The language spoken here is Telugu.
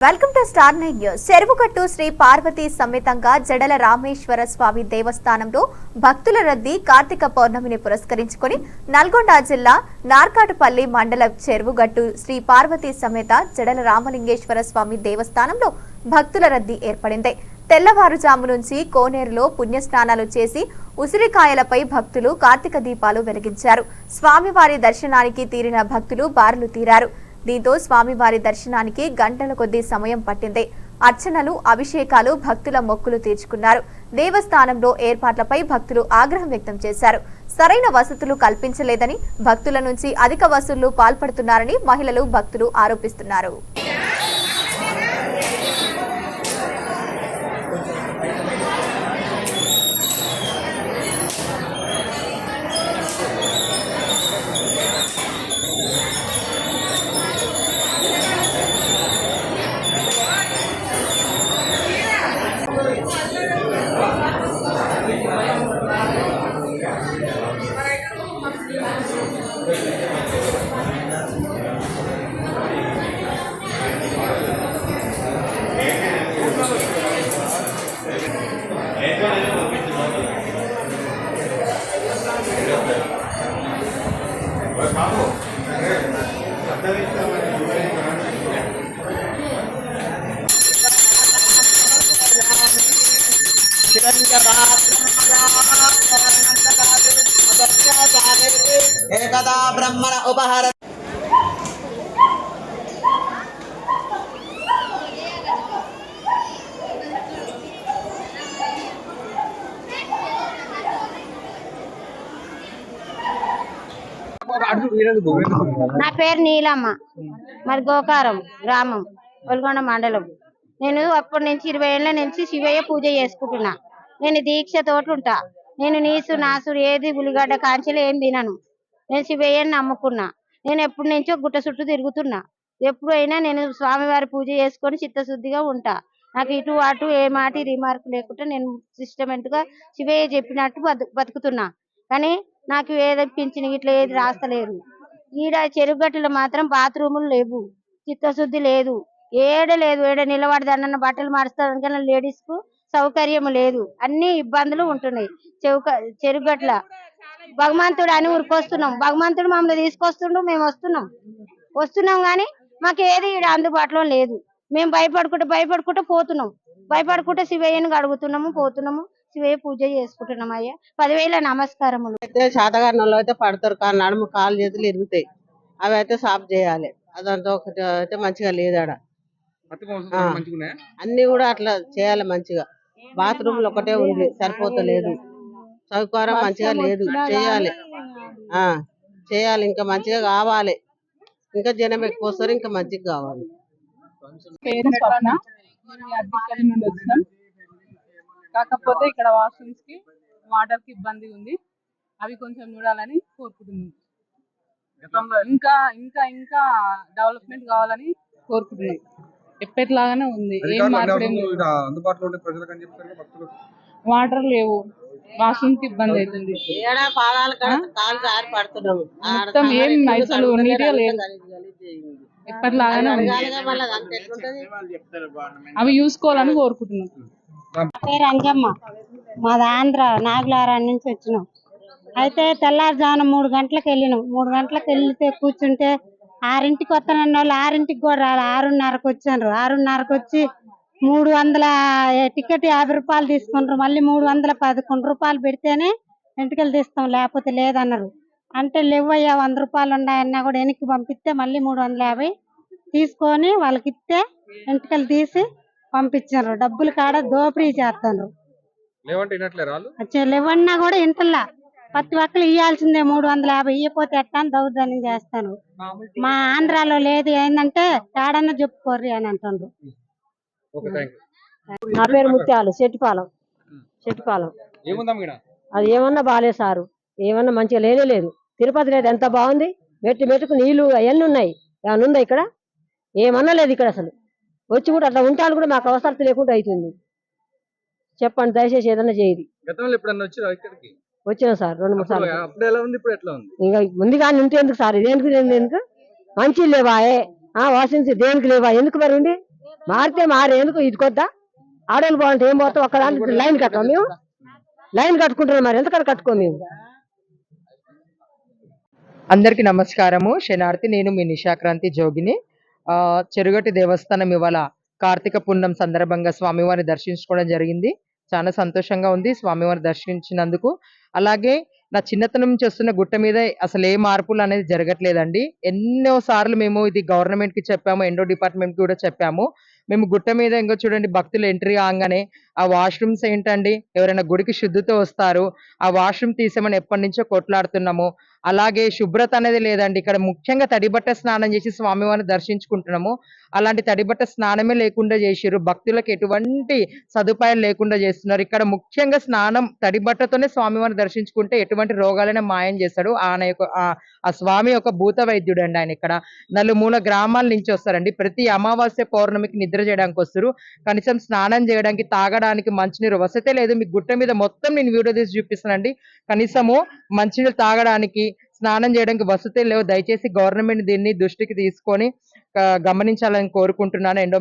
Welcome to star nine news. Cheruvugattu Shri Parvati సమేతంగా జడల రామేశ్వర స్వామి దేవస్థానంలో భక్తుల రద్దీ కార్తీక పౌర్ణమిని పురస్కరించుకుని నల్గొండ జిల్లా నార్కాటుపల్లి మండల చెరువుగట్టు శ్రీ పార్వతీ సమేత జడల రామలింగేశ్వర స్వామి దేవస్థానంలో భక్తుల రద్దీ ఏర్పడింది. తెల్లవారుజాము నుంచి కోనేరులో పుణ్యస్నానాలు చేసి ఉసిరికాయలపై భక్తులు కార్తీక దీపాలు వెలిగించారు. స్వామివారి దర్శనానికి తీరిన భక్తులు బారులు తీరారు. దీంతో స్వామివారి దర్శనానికి గంటల కొద్దీ సమయం పట్టింది. అర్చనలు అభిషేకాలు భక్తుల మొక్కులు తీర్చుకున్నారు. దేవస్థానంలో ఏర్పాట్లపై భక్తులు ఆగ్రహం వ్యక్తం చేశారు. సరైన వసతులు కల్పించలేదని భక్తుల నుంచి అధిక వసూళ్ళు పాల్పడుతున్నారని మహిళలు భక్తులు ఆరోపిస్తున్నారు. एकदा ब्रह्मण उपहर నా పేరు నీలమ్మ మరి గోకారం గ్రామం ఒల్గొండ మండలం నేను అప్పటి నుంచి ఇరవై ఏళ్ళ నుంచి శివయ్య పూజ చేసుకుంటున్నా. నేను దీక్షతోటి ఉంటా నేను నీసు నాసు ఏది ఉల్లిగడ్డ కాంచెలు ఏం తినను. నేను శివయ్యని నమ్ముకున్నా. నేను ఎప్పటి నుంచో గుట్ట చుట్టూ తిరుగుతున్నా. ఎప్పుడైనా నేను స్వామివారి పూజ చేసుకొని చిత్తశుద్ధిగా ఉంటా. నాకు ఇటు అటు ఏ మాట రిమార్క్ లేకుండా నేను సిస్టమేటిక్గా శివయ్య చెప్పినట్టు బతుకుతున్నా. కానీ నాకు ఏదో పింఛన్ ఇట్లా ఏది రాస్తలేరు. ఈడ చెరుగట్టులో మాత్రం బాత్రూములు లేవు. చిత్తశుద్ధి లేదు. ఏడ లేదు ఏడ నిలబడి బట్టలు మారుస్తాను లేడీస్కు సౌకర్యం లేదు. అన్ని ఇబ్బందులు ఉంటున్నాయి. చెవుక చెరుగట్ల. భగవంతుడు అని ఊరికొస్తున్నాం భగవంతుడు మమ్మల్ని తీసుకొస్తుండు మేము వస్తున్నాం. వస్తున్నాం గాని మాకు ఏది ఈడ అందుబాటులో లేదు. మేము భయపడుకుంటూ భయపడుకుంటూ పోతున్నాం. భయపడుకుంటే శివయ్యను అడుగుతున్నాము పోతున్నాము. శివయ్య పూజ చేసుకుంటున్నాం అయ్యా. పదివేల నమస్కారములు. అయితే శాతగారిన అయితే పడతారు. కానీ నడుము కాలు చేతులు ఇరుగుతాయి. అవి అయితే సాఫ్ చేయాలి. అదంతా ఒకటి అయితే మంచిగా లేదు అన్ని కూడా అట్లా చేయాలి మంచిగా. బాత్రూమ్లు ఒకటే ఉంది సరిపోతలేదు సౌకర్యం మంచిగా లేదు చేయాలి. ఆ చేయాలి ఇంకా మంచిగా కావాలి. ఇంకా జనం ఎక్కువ వస్తారు ఇంకా మంచిగా కావాలి. కాకపోతే ఇక్కడ వాష్రూమ్స్కి వాటర్కి ఇబ్బంది ఉంది. అవి కొంచెం చూడాలని కోరుకుంటున్నాం. ఇంకా ఇంకా ఇంకా డెవలప్మెంట్ కావాలని కోరుకుంటున్నాం. ఎప్పటిలాగానే ఉంది. ఏం మార్పు ఏం లేదు. అందుబాటులో ఉండే ప్రజలకు అని చెప్తారు కదా భక్తులు వాటర్ లేవు. వాష్రూమ్కి ఇబ్బంది అవుతుంది ఏడా పాదాలు కాడ కాలు జారి పడుతున్నాము. ఆడ మొత్తం ఏం కాలు ఎత్తులు అసలు కడుగుతలేరు, నీట్గా లేదు. అంతా గలీజ్ గలీజ్ అయింది. ఎప్పటిలాగానే ఉంది. అడగాలిగా మళ్ళీ అంత ఎట్లుంటది? అవి చూసుకోవాలని కోరుకుంటున్నాం. పేరు అంజమ్మ మాది ఆంధ్ర నాగులారా నుంచి వచ్చినాం. అయితే తెల్లారుజామున మూడు గంటలకు వెళ్ళినాం. మూడు గంటలకు వెళ్తే కూర్చుంటే ఆరింటికి వస్తానన్న వాళ్ళు ఆరింటికి కూడా రాలి. ఆరున్నరకు వచ్చారు ఆరున్నరకు వచ్చి మూడు వందల టికెట్ యాభై రూపాయలు తీసుకుంటారు మళ్ళీ మూడు వందల పదకొండు రూపాయలు పెడితేనే ఎంటికలు తీస్తాం. లేకపోతే లేదన్నారు. అంటే లేవయ్యా వంద రూపాయలు ఉన్నాయన్నా కూడా వెనక్కి పంపిస్తే మళ్ళీ మూడు వందల యాభై తీసుకొని వాళ్ళకి ఇస్తే ఎంటికలు తీసి పంపించారు డబ్బులు కాడ దోపిడీ వచ్చే లేవన్నా కూడా ఇంటల్లా ప్రతి ఒక్కరు ఇవ్వాల్సిందే మూడు వందల యాభై ఇవ్వకపోతే ఎట్టా అని దౌర్జన్యం చేస్తాను మా ఆంధ్రాలో లేదు ఏంటంటే కాడన్నా చెప్పుకోర్రి అని అంటుండ్రు. నా పేరు ముత్యాలు చెట్టుపాలెం చెట్టుపాలెం అది ఏమన్నా బాగాలేదు సారు ఏమన్నా మంచిగా లేనే లేదు. తిరుపతి లేదు ఎంత బాగుంది? మెట్టు మెట్టుకు నీళ్ళు అవన్నీ ఉన్నాయి. ఏమన్నా ఉందా ఇక్కడ? ఏమన్నా లేదు ఇక్కడ అసలు. వచ్చి కూడా అట్లా ఉంటాను కూడా మాకు అవసరం లేకుండా అవుతుంది చెప్పండి దయచేసి ఏదన్నా చేయది గతంలో ఎప్పుడన్నా వచ్చారా ఇక్కడికి? వచ్చినా సార్ రెండు మూడు సార్లు. అప్పుడు ఎలా ఉంది? ఇప్పుడు ఎట్లా ఉంది? ఇంకా ముందు కానీ ఉంటే ఎందుకు సార్? ఇదేందుకు ఇదేందుకు మంచి లేవా ఏ? ఆ వాసించి దేనికి లేవా? ఎందుకు మరి ఉండి మారితే మారే ఎందుకు ఇది కొద్దా? ఆడోళ్ళు బాగుంటే ఏం పోతాం? ఒక్కదానికి లైన్ కట్టాం మేము. లైన్ కట్టుకుంటున్నాం మరి ఎందుకంటే కట్టుకోం మేము? అందరికీ నమస్కారము. శనార్థి నేను మీ నిశాక్రాంతి జోగిని. ఆ, చెరుగటి దేవస్థానం ఇవాళ కార్తీక పున్నం సందర్భంగా స్వామివారిని దర్శించుకోవడం జరిగింది. చాలా సంతోషంగా ఉంది స్వామివారిని దర్శించినందుకు. అలాగే నా చిన్నతనం నుంచి వస్తున్న గుట్ట మీద అసలు ఏ మార్పులు అనేది జరగట్లేదండి. ఎన్నో సార్లు మేము ఇది గవర్నమెంట్కి చెప్పాము ఎండో డిపార్ట్మెంట్కి కూడా చెప్పాము. మేము గుట్ట మీద ఇంకో చూడండి భక్తులు ఎంట్రీ కాగానే ఆ వాష్రూమ్స్ ఏంటండి? ఎవరైనా గుడికి శుద్ధితో వస్తారు ఆ వాష్రూమ్ తీసామని ఎప్పటి నుంచో కొట్లాడుతున్నాము. అలాగే శుభ్రత అనేది లేదండి. ఇక్కడ ముఖ్యంగా తడిబట్ట స్నానం చేసి స్వామివారిని దర్శించుకుంటున్నాము. అలాంటి తడిబట్ట స్నానమే లేకుండా చేసిర్రు. భక్తులకు ఎటువంటి సదుపాయాలు లేకుండా చేస్తున్నారు. ఇక్కడ ముఖ్యంగా స్నానం తడిబట్టతోనే స్వామివారిని దర్శించుకుంటే ఎటువంటి రోగాలైనా మాయం చేస్తాడు. ఆయన యొక్క ఆ- ఆ స్వామి యొక్క భూత వైద్యుడు అండి ఆయన ఇక్కడ. నలుమూల గ్రామాల నుంచి వస్తారండి. ప్రతి అమావాస్య పౌర్ణమికి నిద్ర చేయడానికి వస్తారు. కనీసం స్నానం చేయడానికి తాగడానికి మంచినీరు వసతే లేదు. మీ గుట్ట మీద మొత్తం నేను వీడియో తీసి చూపిస్తానండి. కనీసము మంచినీళ్ళు తాగడానికి స్నానం చేయడానికి వసతి లేవు. దయచేసి గవర్నమెంట్ దీన్ని దృష్టికి తీసుకొని గమనించాలని కోరుకుంటున్నాను. ఎండో